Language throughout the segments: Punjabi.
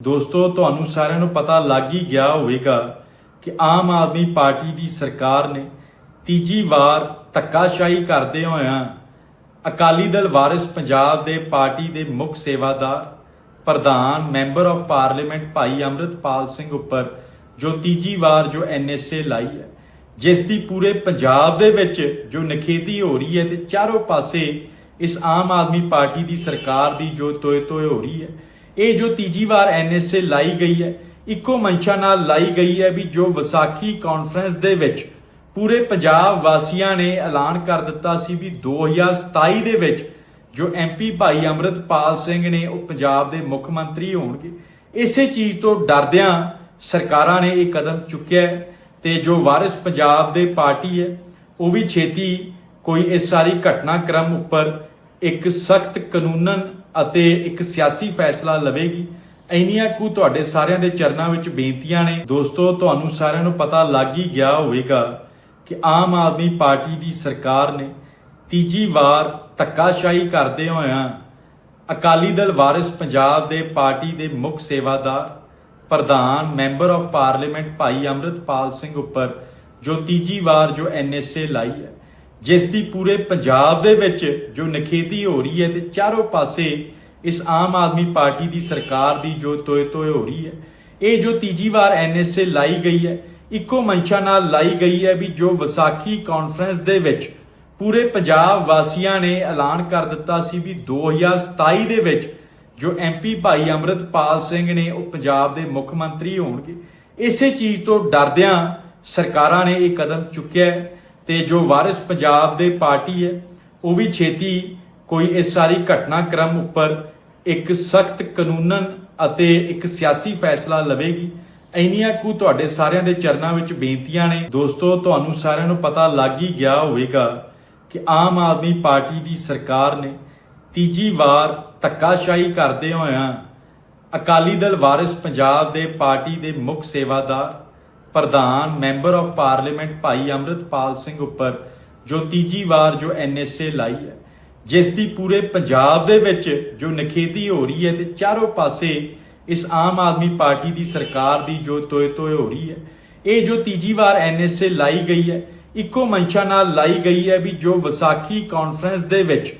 ਦੋਸਤੋ, ਤੁਹਾਨੂੰ ਸਾਰਿਆਂ ਨੂੰ ਪਤਾ ਲੱਗ ਹੀ ਗਿਆ ਹੋਵੇਗਾ ਕਿ ਆਮ ਆਦਮੀ ਪਾਰਟੀ ਦੀ ਸਰਕਾਰ ਨੇ ਤੀਜੀ ਵਾਰ ਧੱਕਾਸ਼ਾਹੀ ਕਰਦੇ ਹੋਇਆਂ ਅਕਾਲੀ ਦਲ ਵਾਰਿਸ ਪੰਜਾਬ ਦੇ ਪਾਰਟੀ ਦੇ ਮੁੱਖ ਸੇਵਾਦਾਰ, ਪ੍ਰਧਾਨ, ਮੈਂਬਰ ਆਫ ਪਾਰਲੀਮੈਂਟ ਭਾਈ ਅੰਮ੍ਰਿਤਪਾਲ ਸਿੰਘ ਉੱਪਰ ਜੋ ਤੀਜੀ ਵਾਰ ਜੋ ਐਨਐਸਏ ਲਾਈ ਹੈ, ਜਿਸ ਦੀ ਪੂਰੇ ਪੰਜਾਬ ਦੇ ਵਿੱਚ ਜੋ ਨਖੇਤੀ ਹੋ ਰਹੀ ਹੈ ਤੇ ਚਾਰੋਂ ਪਾਸੇ ਇਸ ਆਮ ਆਦਮੀ ਪਾਰਟੀ ਦੀ ਸਰਕਾਰ ਦੀ ਜੋ ਤੋਏ ਤੋਏ ਹੋ ਰਹੀ ਹੈ ਇਹ ਜੋ ਤੀਜੀ ਵਾਰ ਐਨਐਸਏ ਲਾਈ ਗਈ ਹੈ, ਇੱਕੋ ਮੰਸ਼ਾ ਨਾਲ ਲਾਈ ਗਈ ਹੈ ਵੀ ਜੋ ਵਿਸਾਖੀ ਕਾਨਫਰੰਸ ਦੇ ਵਿੱਚ ਪੂਰੇ ਪੰਜਾਬ ਵਾਸੀਆਂ ਨੇ ਐਲਾਨ ਕਰ ਦਿੱਤਾ ਸੀ ਵੀ 2027 ਦੇ ਵਿੱਚ ਜੋ ਐਮਪੀ ਭਾਈ ਅੰਮ੍ਰਿਤਪਾਲ ਸਿੰਘ ਨੇ ਉਹ ਪੰਜਾਬ ਦੇ ਮੁੱਖ ਮੰਤਰੀ ਹੋਣਗੇ। ਇਸੇ ਚੀਜ਼ ਤੋਂ ਡਰਦਿਆਂ ਸਰਕਾਰਾਂ ਨੇ ਇਹ ਕਦਮ ਚੁੱਕਿਆ ਹੈ ਤੇ ਜੋ ਵਾਰਿਸ ਪੰਜਾਬ ਦੇ ਪਾਰਟੀ ਹੈ, ਉਹ ਵੀ ਛੇਤੀ ਕੋਈ ਇਸ ਸਾਰੀ ਘਟਨਾਕ੍ਰਮ ਉੱਪਰ ਇੱਕ ਸਖਤ ਕਾਨੂੰਨਨ ਅਤੇ ਇੱਕ ਸਿਆਸੀ ਫੈਸਲਾ ਲਵੇਗੀ। ਇੰਨੀਆਂ ਕੁ ਤੁਹਾਡੇ ਸਾਰਿਆਂ ਦੇ ਚਰਨਾਂ ਵਿੱਚ ਬੇਨਤੀਆਂ ਨੇ। ਦੋਸਤੋ, ਤੁਹਾਨੂੰ ਸਾਰਿਆਂ ਨੂੰ ਪਤਾ ਲੱਗ ਹੀ ਗਿਆ ਹੋਵੇਗਾ ਕਿ ਆਮ ਆਦਮੀ ਪਾਰਟੀ ਦੀ ਸਰਕਾਰ ਨੇ ਤੀਜੀ ਵਾਰ ਧੱਕਾਸ਼ਾਹੀ ਕਰਦੇ ਹੋਇਆਂ ਅਕਾਲੀ ਦਲ ਵਾਰਿਸ ਪੰਜਾਬ ਦੇ ਪਾਰਟੀ ਦੇ ਮੁੱਖ ਸੇਵਾਦਾਰ, ਪ੍ਰਧਾਨ, ਮੈਂਬਰ ਆਫ ਪਾਰਲੀਮੈਂਟ ਭਾਈ ਅੰਮ੍ਰਿਤਪਾਲ ਸਿੰਘ ਉੱਪਰ ਜੋ ਤੀਜੀ ਵਾਰ ਜੋ ਐਨਐਸਏ ਲਾਈ ਹੈ। ਜਿਸ ਦੀ ਪੂਰੇ ਪੰਜਾਬ ਦੇ ਵਿੱਚ ਜੋ ਨਖੇਤੀ ਹੋ ਰਹੀ ਹੈ ਤੇ ਚਾਰੋਂ ਪਾਸੇ ਇਸ ਆਮ ਆਦਮੀ ਪਾਰਟੀ ਦੀ ਸਰਕਾਰ ਦੀ ਜੋ ਤੋਏ ਤੋਏ ਹੋ ਰਹੀ ਹੈ, ਇਹ ਜੋ ਤੀਜੀ ਵਾਰ ਐਨਐਸਏ ਲਾਈ ਗਈ ਹੈ, ਇੱਕੋ ਮੰਸ਼ਾ ਨਾਲ ਲਾਈ ਗਈ ਹੈ ਵੀ ਜੋ ਵਿਸਾਖੀ ਕਾਨਫਰੰਸ ਦੇ ਵਿੱਚ ਪੂਰੇ ਪੰਜਾਬ ਵਾਸੀਆਂ ਨੇ ਐਲਾਨ ਕਰ ਦਿੱਤਾ ਸੀ ਵੀ 2027 ਦੇ ਵਿੱਚ ਜੋ ਐਮਪੀ ਭਾਈ ਅੰਮ੍ਰਿਤਪਾਲ ਸਿੰਘ ਨੇ ਉਹ ਪੰਜਾਬ ਦੇ ਮੁੱਖ ਮੰਤਰੀ ਹੋਣਗੇ, ਇਸੇ ਚੀਜ਼ ਤੋਂ ਡਰਦਿਆਂ ਸਰਕਾਰਾਂ ਨੇ ਇਹ ਕਦਮ ਚੁੱਕਿਆ ਹੈ। ਤੇ ਜੋ ਵਾਰਿਸ ਪੰਜਾਬ ਦੇ ਪਾਰਟੀ ਹੈ, ਉਹ ਵੀ ਛੇਤੀ ਕੋਈ ਇਸ ਸਾਰੀ ਘਟਨਾਕ੍ਰਮ ਉੱਪਰ ਇੱਕ ਸਖਤ ਕਾਨੂੰਨਨ ਅਤੇ ਇੱਕ ਸਿਆਸੀ ਫੈਸਲਾ ਲਵੇਗੀ। ਇੰਨੀਆਂ ਕੁ ਤੁਹਾਡੇ ਸਾਰਿਆਂ ਦੇ ਚਰਨਾਂ ਵਿੱਚ ਬੇਨਤੀਆਂ ਨੇ। ਦੋਸਤੋ, ਤੁਹਾਨੂੰ ਸਾਰਿਆਂ ਨੂੰ ਪਤਾ ਲੱਗ ਹੀ ਗਿਆ ਹੋਵੇਗਾ ਕਿ ਆਮ ਆਦਮੀ ਪਾਰਟੀ ਦੀ ਸਰਕਾਰ ਨੇ ਤੀਜੀ ਵਾਰ ਧੱਕਾਸ਼ਾਹੀ ਕਰਦੇ ਹੋਇਆਂ ਅਕਾਲੀ ਦਲ ਵਾਰਿਸ ਪੰਜਾਬ ਦੇ ਪਾਰਟੀ ਦੇ ਮੁੱਖ ਸੇਵਾਦਾਰ ਪ੍ਰਧਾਨ, ਮੈਂਬਰ ਆਫ ਪਾਰਲੀਮੈਂਟ ਭਾਈ ਅੰਮ੍ਰਿਤਪਾਲ ਸਿੰਘ ਉੱਪਰ ਜੋ ਤੀਜੀ ਵਾਰ ਜੋ ਐਨਐਸਏ ਲਾਈ ਹੈ, ਜਿਸ ਦੀ ਪੂਰੇ ਪੰਜਾਬ ਦੇ ਵਿੱਚ ਜੋ ਨਖੇਤੀ ਹੋ ਰਹੀ ਹੈ ਤੇ ਚਾਰੋਂ ਪਾਸੇ ਇਸ ਆਮ ਆਦਮੀ ਪਾਰਟੀ ਦੀ ਸਰਕਾਰ ਦੀ ਜੋ ਤੋਏ ਤੋਏ ਹੋ ਰਹੀ ਹੈ, ਇਹ ਜੋ ਤੀਜੀ ਵਾਰ ਐਨਐਸਏ ਲਾਈ ਗਈ ਹੈ, ਇੱਕੋ ਮੰਸ਼ਾ ਨਾਲ ਲਾਈ ਗਈ ਹੈ ਵੀ ਜੋ ਵਿਸਾਖੀ ਕਾਨਫਰੰਸ ਦੇ ਵਿੱਚ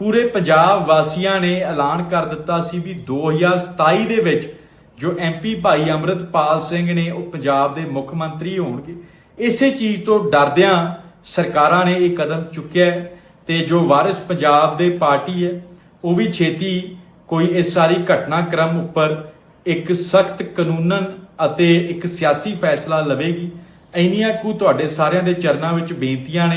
ਪੂਰੇ ਪੰਜਾਬ ਵਾਸੀਆਂ ਨੇ ਐਲਾਨ ਕਰ ਦਿੱਤਾ ਸੀ ਵੀ 2027 ਦੇ ਵਿੱਚ ਜੋ ਐਮਪੀ ਭਾਈ ਅੰਮ੍ਰਿਤਪਾਲ ਸਿੰਘ ਨੇ ਉਹ ਪੰਜਾਬ ਦੇ ਮੁੱਖ ਮੰਤਰੀ ਹੋਣਗੇ, ਇਸੇ ਚੀਜ਼ ਤੋਂ ਡਰਦਿਆਂ ਸਰਕਾਰਾਂ ਨੇ ਇਹ ਕਦਮ ਚੁੱਕਿਆ ਹੈ ਤੇ ਜੋ ਵਾਰਿਸ ਪੰਜਾਬ ਦੇ ਪਾਰਟੀ ਹੈ, ਉਹ ਵੀ ਛੇਤੀ ਕੋਈ ਇਸ ਸਾਰੀ ਘਟਨਾਕ੍ਰਮ ਉੱਪਰ ਇੱਕ ਸਖਤ ਕਾਨੂੰਨਨ ਅਤੇ ਇੱਕ ਸਿਆਸੀ ਫੈਸਲਾ ਲਵੇਗੀ। ਇੰਨੀਆਂ ਕੁ ਤੁਹਾਡੇ ਸਾਰਿਆਂ ਦੇ ਚਰਨਾਂ ਵਿੱਚ ਬੇਨਤੀਆਂ ਨੇ